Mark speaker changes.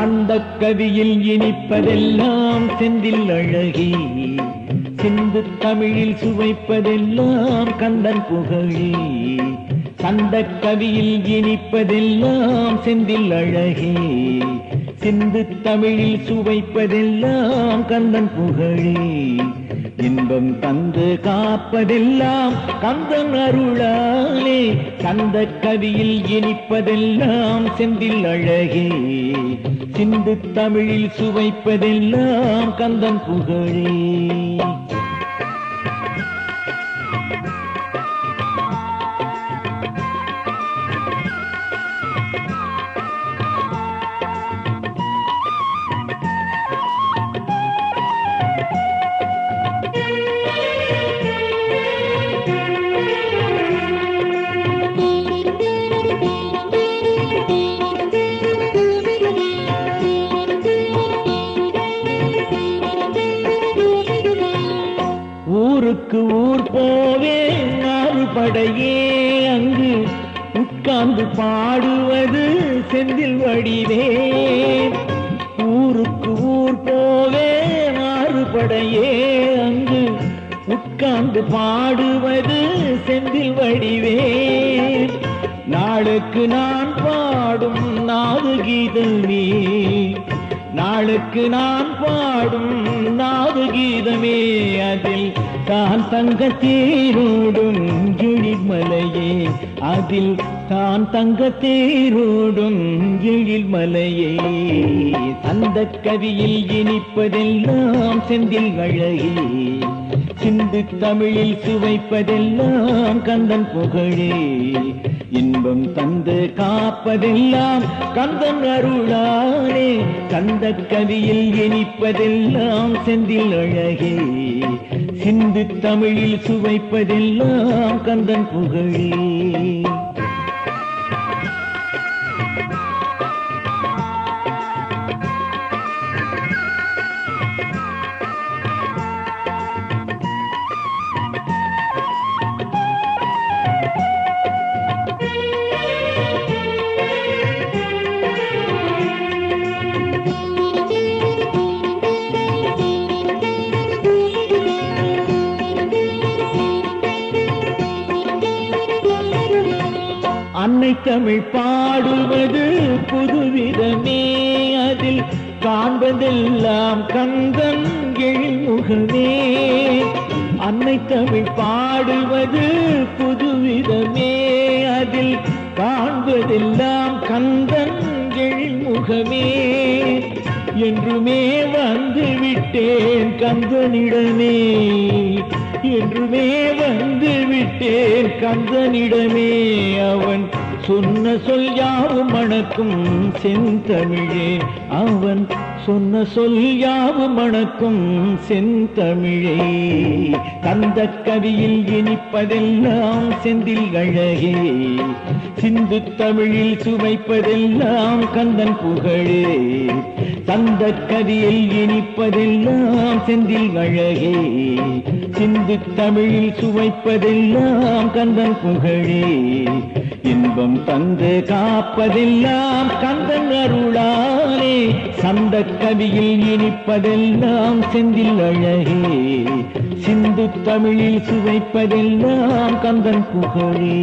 Speaker 1: கந்த கவியில் இனிப்பதெல்லாம் செந்தில் அழகி. சிந்து தமிழில் சுவைப்பதெல்லாம் கந்தன் புகழி. சந்த கவியில் இனிப்பதெல்லாம் செந்தில் அழகி. சிந்து தமிழில் சுவைப்பதெல்லாம் கந்தன் புகழி. இன்பம் தந்து காப்பதெல்லாம் கந்தன் அருளா சந்த கவியில் இனிப்பதெல்லாம் செந்தில் அழகே. சிந்து தமிழில் சுவைப்பதெல்லாம் கந்தன் புகழே. ஊருக்கு ஊர் போவே ஆறு அங்கு உட்கார்ந்து பாடுவது செந்தில் வடிவே. ஊருக்கு ஊர் போவே மாறுபடையே அங்கு உட்கார்ந்து பாடுவது செந்தில் வடிவே. நாளுக்கு நான் பாடும் நாது கீதமே நாளுக்கு நான் பாடும் நாது கீதமே அதில் தான் தங்க தேரோடும் எழில்மலையே அதில் தான் தங்க தேரோடும் எழில்மலையே அந்த கவியில் இனிப்பதெல்லாம் செந்தில் வழையே. சிந்து தமிழில் சுவைப்பதெல்லாம் கந்தன் புகழே. இன்பம் தந்து காப்பதெல்லாம் கந்தன் அருளானே கந்த கவியில் இனிப்பதெல்லாம் செந்தில் அழகே. சிந்து தமிழில் சுவைப்பதெல்லாம் கந்தன் புகழே. அன்னை தமிழ் பாடுவது புதுவிதமே. அதில் காண்பதெல்லாம் கந்தன் எழில்முகமே. அன்னை தமிழ் பாடுவது புதுவிதமே. அதில் காண்பதெல்லாம் கந்தன் எழில்முகமே. என்றுமே வந்து விட்டேன் கந்தனிடமே. என்றுமே வந்து விட்டேன் கந்தனிடமே. அவன் சொன்ன சொல் யாவும் மணக்கும் செந்தமிழே. அவன் சொன்ன சொல் யாவும் மணக்கும் செந்தமிழே. தந்த கவியில் இனிப்பதெல்லாம் செந்தில் அழகே. சிந்து தமிழில் சுவைப்பதெல்லாம் கந்தன் புகழே. தந்த கதியில் இனிப்பதெல்லாம் செந்தில் அழகே. சிந்து தமிழில் சுவைப்பதெல்லாம் கந்தன் புகழே. இன்பம் தந்து காப்பதெல்லாம் கந்தன் அருளாலே. சந்த கவியில் இனிப்பதெல்லாம் செந்தில் அழகே. சிந்து தமிழில் சுவைப்பதெல்லாம் கந்தன் புகழே.